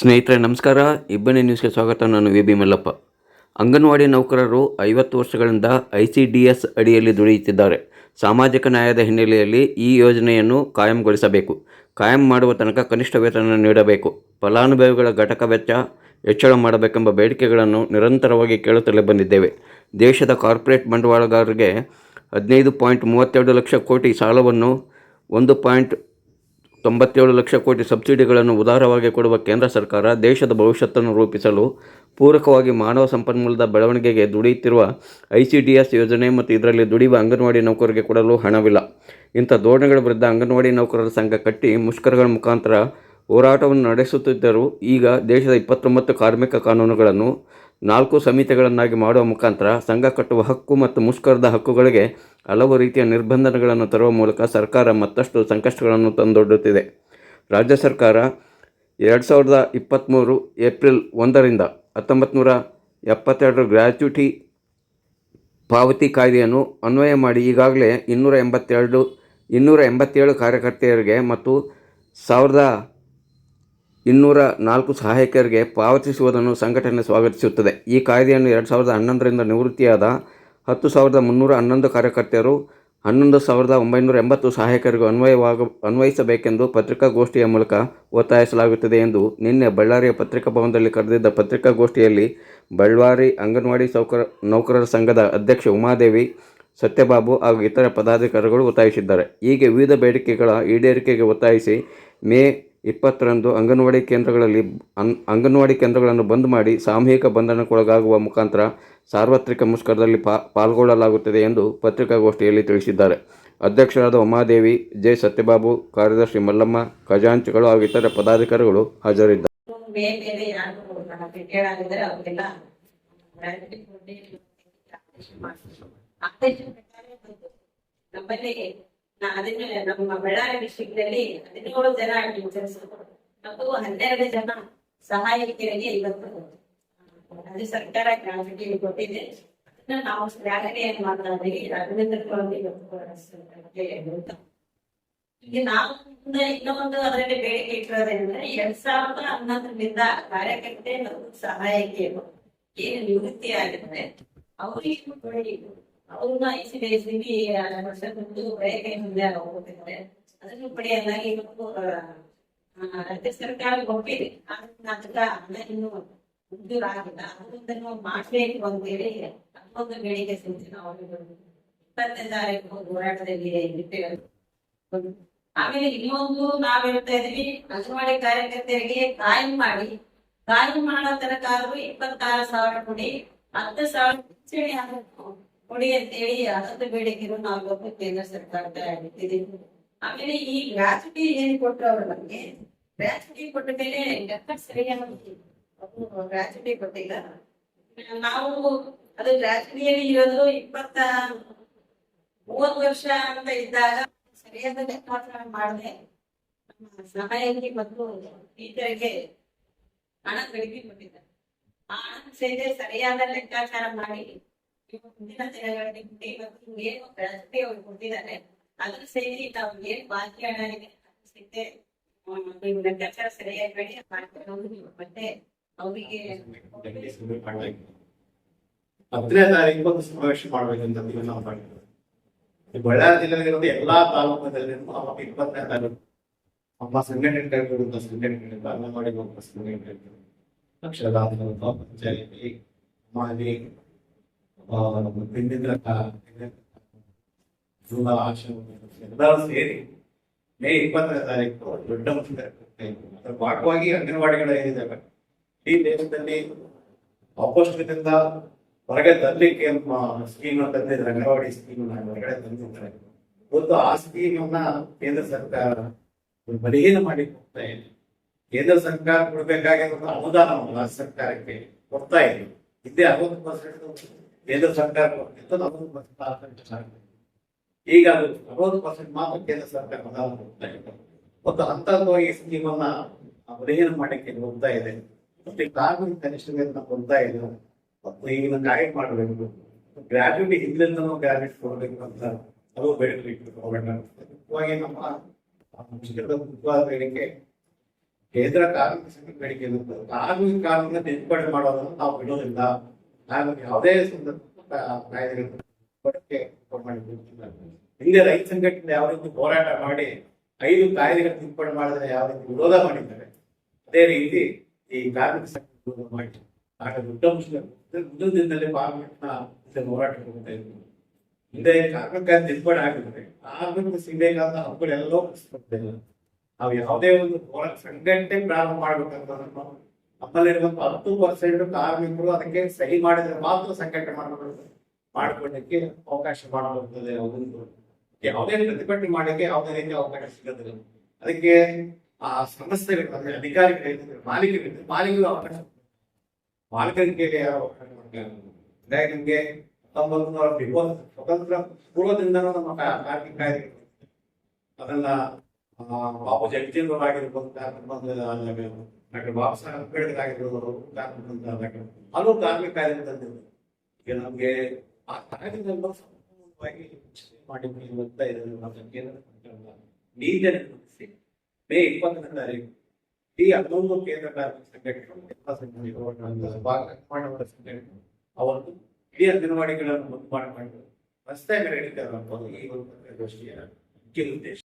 ಸ್ನೇಹಿತರೆ, ನಮಸ್ಕಾರ. ಇಬ್ಬನಿ ನ್ಯೂಸ್ಗೆ ಸ್ವಾಗತ. ನಾನು ವಿ. ಬಿ. ಮಲ್ಲಪ್ಪ. ಅಂಗನವಾಡಿ ನೌಕರರು ಐವತ್ತು ವರ್ಷಗಳಿಂದ ಐ ಸಿ ಡಿ ಎಸ್ ಅಡಿಯಲ್ಲಿ ದುಡಿಯುತ್ತಿದ್ದಾರೆ. ಸಾಮಾಜಿಕ ನ್ಯಾಯದ ಹಿನ್ನೆಲೆಯಲ್ಲಿ ಈ ಯೋಜನೆಯನ್ನು ಕಾಯಂಗೊಳಿಸಬೇಕು. ಕಾಯಂ ಮಾಡುವ ತನಕ ಕನಿಷ್ಠ ವೇತನ ನೀಡಬೇಕು. ಫಲಾನುಭವಿಗಳ ಘಟಕ ವೆಚ್ಚ ಹೆಚ್ಚಳ ಮಾಡಬೇಕೆಂಬ ಬೇಡಿಕೆಗಳನ್ನು ನಿರಂತರವಾಗಿ ಕೇಳುತ್ತಲೇ ಬಂದಿದ್ದೇವೆ. ದೇಶದ ಕಾರ್ಪೊರೇಟ್ ಬಂಡವಾಳಗಾರರಿಗೆ ಹದಿನೈದು ಪಾಯಿಂಟ್ ಮೂವತ್ತೆರಡು ಲಕ್ಷ ಕೋಟಿ ಸಾಲವನ್ನು ಒಂದು ಪಾಯಿಂಟ್ ತೊಂಬತ್ತೇಳು ಲಕ್ಷ ಕೋಟಿ ಸಬ್ಸಿಡಿಗಳನ್ನು ಉದಾರವಾಗಿ ಕೊಡುವ ಕೇಂದ್ರ ಸರ್ಕಾರ ದೇಶದ ಭವಿಷ್ಯತ್ತನ್ನು ರೂಪಿಸಲು ಪೂರಕವಾಗಿ ಮಾನವ ಸಂಪನ್ಮೂಲದ ಬೆಳವಣಿಗೆಗೆ ದುಡಿಯುತ್ತಿರುವ ಐ ಸಿ ಡಿ ಎಸ್ ಯೋಜನೆ ಮತ್ತು ಇದರಲ್ಲಿ ದುಡಿಯುವ ಅಂಗನವಾಡಿ ನೌಕರರಿಗೆ ಕೊಡಲು ಹಣವಿಲ್ಲ. ಇಂಥ ಧೋರಣೆಗಳ ವಿರುದ್ಧ ಅಂಗನವಾಡಿ ನೌಕರರ ಸಂಘ ಕಟ್ಟಿ ಮುಷ್ಕರಗಳ ಮುಖಾಂತರ ಹೋರಾಟವನ್ನು ನಡೆಸುತ್ತಿದ್ದರೂ ಈಗ ದೇಶದ ಇಪ್ಪತ್ತೊಂಬತ್ತು ಕಾರ್ಮಿಕ ಕಾನೂನುಗಳನ್ನು ನಾಲ್ಕು ಸಮಿತಿಗಳನ್ನಾಗಿ ಮಾಡುವ ಮುಖಾಂತರ ಸಂಘ ಕಟ್ಟುವ ಹಕ್ಕು ಮತ್ತು ಮುಷ್ಕರದ ಹಕ್ಕುಗಳಿಗೆ ಹಲವು ರೀತಿಯ ನಿರ್ಬಂಧಗಳನ್ನು ತರುವ ಮೂಲಕ ಸರ್ಕಾರ ಮತ್ತಷ್ಟು ಸಂಕಷ್ಟಗಳನ್ನು ತಂದೊಡ್ಡುತ್ತಿದೆ. ರಾಜ್ಯ ಸರ್ಕಾರ ಎರಡು ಸಾವಿರದ ಇಪ್ಪತ್ತ್ಮೂರು ಏಪ್ರಿಲ್ ಒಂದರಿಂದ ಹತ್ತೊಂಬತ್ತು ಗ್ರ್ಯಾಚ್ಯುಟಿ ಪಾವತಿ ಕಾಯ್ದೆಯನ್ನು ಅನ್ವಯ ಮಾಡಿ ಈಗಾಗಲೇ ಇನ್ನೂರ ಎಂಬತ್ತೆರಡು, ಇನ್ನೂರ ಎಂಬತ್ತೇಳು ಕಾರ್ಯಕರ್ತೆಯರಿಗೆ ಮತ್ತು ಸಾವಿರದ ಇನ್ನೂರ ನಾಲ್ಕು ಸಹಾಯಕರಿಗೆ ಪಾವತಿಸುವುದನ್ನು ಸಂಘಟನೆ ಸ್ವಾಗತಿಸುತ್ತದೆ. ಈ ಕಾಯ್ದೆಯನ್ನು ಎರಡು ಸಾವಿರದ ಹನ್ನೊಂದರಿಂದ ನಿವೃತ್ತಿಯಾದ ಹತ್ತು ಸಾವಿರದ ಮುನ್ನೂರ ಹನ್ನೊಂದು ಕಾರ್ಯಕರ್ತೆಯರು, ಹನ್ನೊಂದು ಸಾವಿರದ ಒಂಬೈನೂರ ಎಂಬತ್ತು ಸಹಾಯಕರಿಗೂ ಅನ್ವಯವಾಗ, ಅನ್ವಯಿಸಬೇಕೆಂದು ಪತ್ರಿಕಾಗೋಷ್ಠಿಯ ಮೂಲಕ ಒತ್ತಾಯಿಸಲಾಗುತ್ತದೆ ಎಂದು ನಿನ್ನೆ ಬಳ್ಳಾರಿಯ ಪತ್ರಿಕಾ ಭವನದಲ್ಲಿ ಕರೆದಿದ್ದ ಪತ್ರಿಕಾಗೋಷ್ಠಿಯಲ್ಲಿ ಬಳ್ಳಾರಿ ಅಂಗನವಾಡಿ ಸೌಕರ, ನೌಕರರ ಸಂಘದ ಅಧ್ಯಕ್ಷೆ ಉಮಾದೇವಿ, ಸತ್ಯಬಾಬು ಹಾಗೂ ಇತರ ಪದಾಧಿಕಾರಿಗಳು ಒತ್ತಾಯಿಸಿದ್ದಾರೆ. ಹೀಗೆ ವಿವಿಧ ಬೇಡಿಕೆಗಳ ಈಡೇರಿಕೆಗೆ ಒತ್ತಾಯಿಸಿ ಮೇ ಇಪ್ಪತ್ತರಂದು ಅಂಗನವಾಡಿ ಕೇಂದ್ರಗಳಲ್ಲಿ ಅನ್, ಅಂಗನವಾಡಿ ಕೇಂದ್ರಗಳನ್ನು ಬಂದ್ ಮಾಡಿ ಸಾಮೂಹಿಕ ಬಂಧನಕ್ಕೊಳಗಾಗುವ ಮುಖಾಂತರ ಸಾರ್ವತ್ರಿಕ ಮುಷ್ಕರದಲ್ಲಿ ಪಾಲ್ಗೊಳ್ಳಲಾಗುತ್ತದೆ ಎಂದು ಪತ್ರಿಕಾಗೋಷ್ಠಿಯಲ್ಲಿ ತಿಳಿಸಿದ್ದಾರೆ. ಅಧ್ಯಕ್ಷರಾದ ಉಮಾದೇವಿ, ಜೆ. ಸತ್ಯಬಾಬು, ಕಾರ್ಯದರ್ಶಿ ಮಲ್ಲಮ್ಮ, ಖಜಾಂಚಿಗಳು ಹಾಗೂ ಇತರ ಪದಾಧಿಕಾರಿಗಳು ಹಾಜರಿದ್ದರು. ನಮ್ಮಲ್ಲಿ ಅದನ್ನ ನಮ್ಮ ಬಳ್ಳಾರಿ ಡಿಸ್ಟಿಕ್ನಲ್ಲಿ ಹದಿನೇಳು ಜನ ಟೀಚರ್ಸ್ ಮತ್ತು ಹನ್ನೆರಡು ಜನ ಸಹಾಯಕಿಯರಿಗೆ ಇವತ್ತು ರಾಜ್ಯ ಸರ್ಕಾರ ಗ್ರಾಂಟಿ ಕೊಟ್ಟಿದೆ. ಅದನ್ನ ನಾವು ಶ್ಲಾಘನೆ ಮಾತಾಡಿ ರಾಘವೇಂದ್ರ ಸ್ವಾಮಿ ಇವತ್ತು ಈಗ ನಾವು ಇನ್ನೊಂದು ಅದರಲ್ಲಿ ಬೇಡಿಕೆ ಇಟ್ಟಿರೋದೇನೆಂದ್ರೆ ಎರಡ್ ಸಾವಿರದ ಹನ್ನೊಂದರಿಂದ ಕಾರ್ಯಕರ್ತೆ ಮತ್ತು ಸಹಾಯಕಿಯರು ಏನು ನಿವೃತ್ತಿ ಆಗಿದ್ರೆ ಅವರಿಗೂ ಅವ್ರನ್ನ ಎಸ್ ವರ್ಷ ಮುಂದೆ ಬೇರೆ ಮುಂದೆ ಹೋಗುತ್ತಿದ್ದಾರೆ ಅದನ್ನು ಪಡೆಯಲ್ಲ ಇವತ್ತು ರಾಜ್ಯ ಸರ್ಕಾರ ಒಪ್ಪಿದೆ. ಅದಕ್ಕ ಹಣ ಇನ್ನು ಮಂಜೂರು ಆಗಿಲ್ಲ. ಅದನ್ನು ಮಾಡ್ಬೇಕು ಅಂತೇಳಿ ಅದೊಂದು ಬೆಳಿಗ್ಗೆ ಸಂಜೆ ನಾವು ಇಪ್ಪತ್ತನೇ ತಾರೀಕು ಹೋರಾಟದಲ್ಲಿ ಆಮೇಲೆ ಇನ್ನೊಂದು ನಾವ್ ಹೇಳ್ತಾ ಇದೀವಿ ಅಂಗನವಾಡಿ ಕಾರ್ಯಕರ್ತರಿಗೆ ಕಾಯಂ ಮಾಡಿ. ಕಾಯಂ ಮಾಡೋ ತನಕ ಆದ್ರೂ ಇಪ್ಪತ್ತಾರು ಸಾವಿರ ಕೊಡಿ. ಹತ್ತು ಸಾವಿರ ಕೊಡಿ ಅಂತೇಳಿ ಅದೊಂದು ಬೇಡಿಕೆನು ನಾವು ಕೇಂದ್ರ ಸರ್ಕಾರದ ಇಟ್ಟಿದ್ದೀವಿ ಆಮೇಲೆ ಈ ಗ್ರಾಚುಟಿ ಏನ್ ಕೊಟ್ರು ಅವ್ರು ನಮ್ಗೆ? ಗ್ರಾಚುಟಿ ಕೊಟ್ಟ ಮೇಲೆ ಲೆಕ್ಕ ಸರಿಯಾಗಿ ಗ್ರಾಚುಟಿ ಕೊಟ್ಟಿಲ್ಲ. ನಾವು ಅದು ಗ್ರಾಚುಟಿಯಲ್ಲಿ ಇರೋದು ಇಪ್ಪತ್ತ ಮೂವತ್ತು ವರ್ಷ ಅಂತ ಇದ್ದಾಗ ಸರಿಯಾದ ಲೆಕ್ಕಾಚಾರ ಮಾಡದೆ ಸಹಾಯಕಿ ಮತ್ತು ಟೀಚರ್ಗೆ ಹಣ ಕಡಿಮೆ ಕೊಟ್ಟಿದ್ದಾರೆ ಆ ಹಣ ಸೇರಿ ಸರಿಯಾದ ಲೆಕ್ಕಾಚಾರ ಮಾಡಿ ಏನು ಕೊಟ್ಟಿದ್ದಾರೆ ಸೇರಿ ಮತ್ತೆ ಹತ್ತನೇ ತಾರೀಕು ಒಂದು ಸಮಾವೇಶ ಮಾಡ್ಬೇಕಂತ ನಾವು ಮಾಡಿದ್ವಿ ಬಳ್ಳಾರಿ ಜಿಲ್ಲೆಯಲ್ಲಿರುವ ಎಲ್ಲಾ ತಾಲೂಕುಗಳಲ್ಲಿ ಇಪ್ಪತ್ತನೇ ತಾರೀಕು ನಮ್ಮ ಸಂಘಟನೆಗಳಿಂದ ಅಂಗನವಾಡಿ ಸಂಘಟನೆಗಳಿಂದ ಪಂಚಾಯತಿ ಮಾಲಿ ಹಿಂದಿನ ಎಲ್ಲರೂ ಸೇರಿ ಮೇ ಇಪ್ಪತ್ತನೇ ತಾರೀಕು ದೊಡ್ಡ ಅದರ ಅಂಗನವಾಡಿಗಳು ಏನಿದ್ದಾವೆ ಈ ದೇಶದಲ್ಲಿ ಅಪೌಷ್ಟಿಕದಿಂದ ಹೊರಗೆ ತರಲಿಕ್ಕೆ ಸ್ಕೀಮ್ ತಂದಿದ್ದಾರೆ ಅಂಗನವಾಡಿ ಸ್ಕೀಮ್ ಹೊರಗಡೆ ತಂದಿದ್ದಾರೆ ಒಂದು ಆ ಸ್ಕೀಮನ್ನ ಕೇಂದ್ರ ಸರ್ಕಾರ ಬಲಹೀನ ಮಾಡಿ ಹೋಗ್ತಾ ಇದೆ ಕೇಂದ್ರ ಸರ್ಕಾರ ಕೊಡ್ಬೇಕಾಗಿರೋ ಅನುದಾನವನ್ನು ರಾಜ್ಯ ಸರ್ಕಾರಕ್ಕೆ ಕೊಡ್ತಾ ಇದೆ ಇದೇ ಅರವತ್ತು ಪರ್ಸೆಂಟ್ ಕೇಂದ್ರ ಸರ್ಕಾರ ಈಗ ಅದು ಅರವತ್ತು ಪರ್ಸೆಂಟ್ ಮಾತ್ರ ಕೇಂದ್ರ ಸರ್ಕಾರ ಮತ್ತು ಹಂತವಾಗಿ ಸ್ಕೀಮ್ ಅನ್ನ ಅಧ್ಯಯನ ಮಾಡಕ್ಕೆ ಹೋಗ್ತಾ ಇದೆ. ಮತ್ತೆ ಕಾರ್ಮಿಕ ಕನಿಷ್ಠ ವೇತನ ಕೊಡ್ತಾ ಇದೆ. ಮತ್ತು ಈಗ ಗಾಯಡ್ ಮಾಡಬೇಕು. ಗ್ರಾಜ್ಯುಟಿ ಹಿಂದಿನಿಂದನೂ ಗ್ರಾಜ್ಯುಟ್ ಕೊಡಬೇಕು ಅಂತ ಅದು ಇಟ್ಟು ಮುಖ್ಯವಾಗಿ ನಮ್ಮ ಕೇಂದ್ರ ಕಾರ್ಮಿಕ ಸಂಘ ಬೇಡಿಕೆ ಕಾರ್ಮಿಕ ಕಾನೂನನ್ನ ತಿದ್ದುಪಡಿ ಮಾಡೋದನ್ನು ನಾವು ಬಿಡೋದಿಲ್ಲ. ನಾನು ಯಾವುದೇ ಹಿಂದೆ ರೈತ ಸಂಘಟನೆ ಯಾವ ರೀತಿ ಹೋರಾಟ ಮಾಡಿ ಐದು ಕಾಯ್ದೆಗಳ ತಿದ್ದುಪಡಿ ಮಾಡಿದ್ರೆ ಯಾವ ರೀತಿ ವಿರೋಧ ಮಾಡಿದ್ದಾರೆ ಅದೇ ರೀತಿ ಈ ಕಾರ್ಮಿಕ ಸಂಘ ಮಾಡಿ ಆಗ ದೊಡ್ಡ ಮುಂದಿನ ದಿನದಲ್ಲಿ ಹೋರಾಟ ಹೋಗ್ತಾ ಇದ್ರು ಹಿಂದೆ ಕಾರ್ಮಿಕ ತಿದ್ದುಪಡಿ ಆಗಿದ್ರೆ ಕಾರ್ಮಿಕ ಸಿಗಬೇಕಾದ ಕಲ್ಪಿಸ್ಕೊಡ್ತಿಲ್ಲ. ನಾವು ಯಾವುದೇ ಒಂದು ಹೋರಾಟ ಸಂಘಟನೆ ಪ್ರಾರಂಭ ಮಾಡ್ಬೇಕಂತ ನಮ್ಮಲ್ಲಿರುವಂತ ಹತ್ತು ಪರ್ಸೆಂಟ್ ಕಾರ್ಮಿಕರು ಅದಕ್ಕೆ ಸಹಿ ಮಾಡಿದ್ರೆ ಮಾತ್ರ ಸಂಘಟನೆ ಮಾಡಬಹುದು ಮಾಡಿಕೊಳ್ಳಕ್ಕೆ ಅವಕಾಶ ಮಾಡಲಾಗುತ್ತದೆ ಒಂದು ಯಾವುದೇ ಪ್ರತಿಭಟನೆ ಮಾಡಲಿಕ್ಕೆ ಯಾವುದೇ ರೀತಿಯ ಅವಕಾಶ ಸಿಗೋದಿಲ್ಲ. ಅದಕ್ಕೆ ಆ ಸಂಸ್ಥೆಗಳು, ಅಂದ್ರೆ ಅಧಿಕಾರಿಗಳು ಮಾಲೀಕರು ಮಾಲೀಕರು ಅವಕಾಶ ಮಾಲೀಕರಿಗೆ ನಿಮ್ಗೆ ಹತ್ತೊಂಬತ್ತು ನೂರ ಸ್ವತಂತ್ರ ಪೂರ್ವದಿಂದನೂ ನಮ್ಮ ಕಾರ್ಮಿಕ ಅದನ್ನ ಬಾಬು ಆಗಿರ್ಬೋದು ಡಾಕ್ಟರ್ ಬಾಬಾ ಸಾಹೇಬ್ ಅಂಬೇಡ್ಕರ್ ಆಗಿರ್ಬೋದು, ಡಾಕ್ಟರ್ ಹಲವು ಕಾರ್ಮಿಕ ಕಾರ್ಯ ತಂದಿದ್ರು ಈಗ ನಮಗೆ ಆ ಕಾರ್ಯದಿಂದ ಸಂಪೂರ್ಣವಾಗಿ ಮಾಡಿದ್ದು ಇವತ್ತ ಇದನ್ನು ರೂಪಿಸಿ. ಮೇ ಇಪ್ಪತ್ತನೇ ಈ ಹನ್ನೊಂದು ಕೇಂದ್ರ ಕಾರ್ಮಿಕ ಸಂಘಟನೆಗಳು ಎಲ್ಲ ಅವರು ಅಂಗನವಾಡಿಗಳನ್ನು ಮುಂದೆ ಮಾಡಿಕೊಂಡು ರಸ್ತೆ ಮೆರವಣಿಗೆ ಈ ಒಂದು ಮುಖ್ಯ ಉದ್ದೇಶ.